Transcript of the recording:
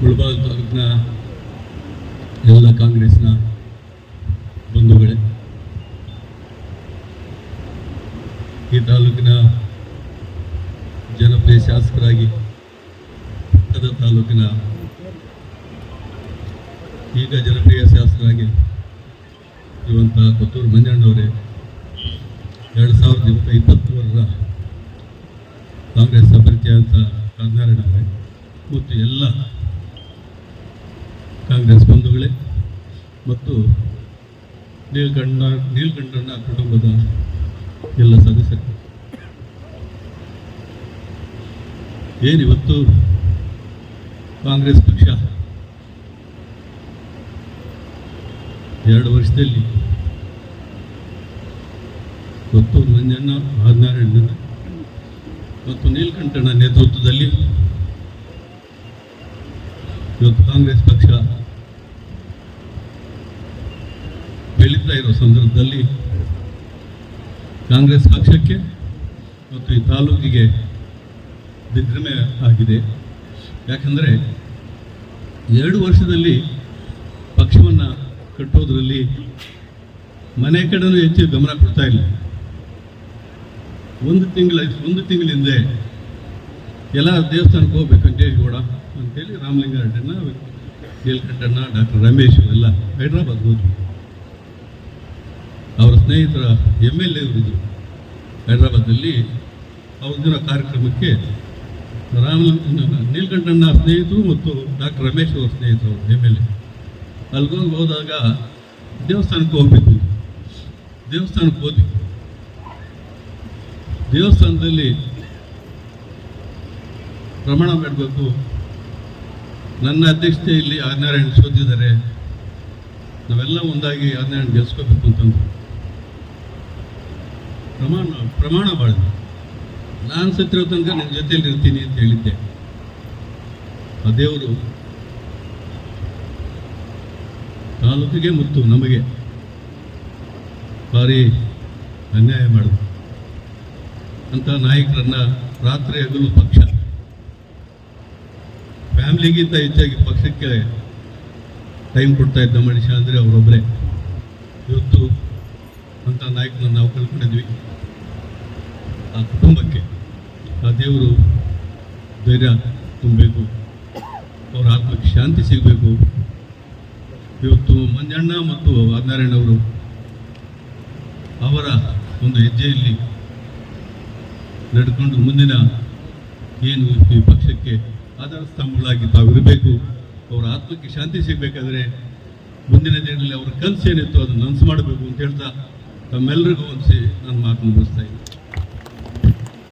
ಮುಳಬಾಗಿಲು ತಾಲೂಕಿನ ಎಲ್ಲ ಕಾಂಗ್ರೆಸ್ನ ಬಂಧುಗಳೇ, ಈ ತಾಲೂಕಿನ ಜನಪ್ರಿಯ ಶಾಸಕರಾಗಿ ಪಕ್ಕದ ತಾಲೂಕಿನ ಈಗ ಜನಪ್ರಿಯ ಶಾಸಕರಾಗಿ ಇರುವಂತಹ ಕೊತ್ತೂರು ಮಂಜಣ್ಣವರೇ, ಎರಡು ಸಾವಿರದ ಇಪ್ಪ ಇಪ್ಪತ್ತೂರರ ಕಾಂಗ್ರೆಸ್ ಅಭ್ಯರ್ಥಿ ಅಂತ ಮತ್ತು ಎಲ್ಲ ಕಾಂಗ್ರೆಸ್ ಬಂಧುಗಳೇ, ಮತ್ತು ನೀಲ್ಕಂಡ ನೀಲ್ಕಂಠಣ್ಣ ಕುಟುಂಬದ ಎಲ್ಲ ಸದಸ್ಯರು. ಏನಿವತ್ತು ಕಾಂಗ್ರೆಸ್ ಪಕ್ಷ? ಎರಡು ವರ್ಷದಲ್ಲಿ ಮತ್ತು ಮಂಜಣ್ಣ ಹದಿನಾರಣ್ಣ ಮತ್ತು ನೀಲ್ಕಂಠಣ್ಣ ನೇತೃತ್ವದಲ್ಲಿ ಇವತ್ತು ಕಾಂಗ್ರೆಸ್ ಪಕ್ಷ ಇರೋ ಸಂದರ್ಭದಲ್ಲಿ ಕಾಂಗ್ರೆಸ್ ಪಕ್ಷಕ್ಕೆ ಮತ್ತು ಈ ತಾಲೂಕಿಗೆ ದಿಗ್ಭ್ರಮೆ ಆಗಿದೆ. ಯಾಕಂದರೆ ಎರಡು ವರ್ಷದಲ್ಲಿ ಪಕ್ಷವನ್ನು ಕಟ್ಟೋದ್ರಲ್ಲಿ ಮನೆ ಕಡೆನೂ ಹೆಚ್ಚು ಗಮನ ಕೊಡ್ತಾ ಇಲ್ಲ. ಒಂದು ತಿಂಗಳ, ಒಂದು ತಿಂಗಳಿಂದ ಎಲ್ಲ ದೇವಸ್ಥಾನಕ್ಕೆ ಹೋಗ್ಬೇಕು ವೆಂಕಟೇಶ್ಗೌಡ ಅಂತೇಳಿ ರಾಮಲಿಂಗಾರೆಡ್ಡಣ್ಣ ನೀಲಕಂಠಣ್ಣ ಡಾಕ್ಟರ್ ರಮೇಶ್ ಎಲ್ಲ ಹೈದ್ರಾಬಾದ್ ಹೋದ್ವಿ ಅವರ ಸ್ನೇಹಿತರ ಎಂ ಎಲ್ ಎವರಿದ್ದರು ಹೈದರಾಬಾದಲ್ಲಿ ಆ ದಿನ ಕಾರ್ಯಕ್ರಮಕ್ಕೆ ರಾಮ ನೀಲ್ಕಂಠಣ್ಣ ಸ್ನೇಹಿತರು ಮತ್ತು ಡಾಕ್ಟರ್ ರಮೇಶ್ ಅವರ ಸ್ನೇಹಿತರು ಎಂ ಎಲ್ ಎ ಅಲ್ಗೋಗಿ ಹೋದಾಗ ದೇವಸ್ಥಾನಕ್ಕೆ ಹೋಗ್ಬೇಕು. ದೇವಸ್ಥಾನಕ್ಕೆ ಹೋದ್ವಿ. ದೇವಸ್ಥಾನದಲ್ಲಿ ಪ್ರಮಾಣ ಮಾಡಬೇಕು. ನನ್ನ ಅಧ್ಯಕ್ಷತೆಯಲ್ಲಿ ಆದಿನಾರಾಯಣ ಸೋತಿದ್ದಾರೆ ನಾವೆಲ್ಲ ಒಂದಾಗಿ ಆದಿನಾರಾಯಣ ಗೆಲ್ಸ್ಕೋಬೇಕು ಅಂತಂದ್ರು. ಪ್ರಮಾಣ ಪ್ರಮಾಣ ಮಾಡಿದೆ ನಾನು ಸತ್ತಿರೋ ತನಕ ನನ್ನ ಜೊತೆಯಲ್ಲಿ ಇರ್ತೀನಿ ಅಂತ ಹೇಳಿದ್ದೆ. ಆ ದೇವರು ತಾಲೂಕಿಗೆ ಮತ್ತು, ನಮಗೆ ಭಾರಿ ಅನ್ಯಾಯ ಮಾಡಿದ್ರು. ಅಂತ ನಾಯಕರನ್ನ ರಾತ್ರಿ ಹಗಲು ಪಕ್ಷ. ಫ್ಯಾಮಿಲಿಗಿಂತ ಹೆಚ್ಚಾಗಿ ಪಕ್ಷಕ್ಕೆ ಟೈಮ್ ಕೊಡ್ತಾ ಇದ್ದ ಮನುಷ್ಯ ಅಂದರೆ ಅವರೊಬ್ಬರೇ ಇವತ್ತು ಅಂತ ನಾಯಕರನ್ನ ನಾವು ಕಳ್ಕೊಂಡಿದ್ವಿ. ಆ ಕುಟುಂಬಕ್ಕೆ ಆ ದೇವರು ಧೈರ್ಯ ತುಂಬಬೇಕು. ಅವರ ಆತ್ಮಕ್ಕೆ ಶಾಂತಿ ಸಿಗಬೇಕು. ಇವತ್ತು ಮಂಜಣ್ಣ ಮತ್ತು ಅವರು ಅವರ ಒಂದು ಹೆಜ್ಜೆಯಲ್ಲಿ ನಡ್ಕೊಂಡು ಮುಂದಿನ ಏನು ಈ ಪಕ್ಷಕ್ಕೆ ಆಧಾರ ಸ್ತಂಭಗಳಾಗಿ ತಾವಿರಬೇಕು, ಅವರ ಆತ್ಮಕ್ಕೆ ಶಾಂತಿ ಸಿಗಬೇಕಾದ್ರೆ ಮುಂದಿನ ದಿನದಲ್ಲಿ ಅವರ ಕನಸು ಏನಿತ್ತು ಅದನ್ನು ನನಸು ಮಾಡಬೇಕು ಅಂತ ಹೇಳ್ತಾ ತಮ್ಮೆಲ್ಲರಿಗೂ ಹೋಲಿಸಿ ನಾನು ಮಾತು ಮುಗಿಸ್ತಾ ಇದ್ದೀನಿ.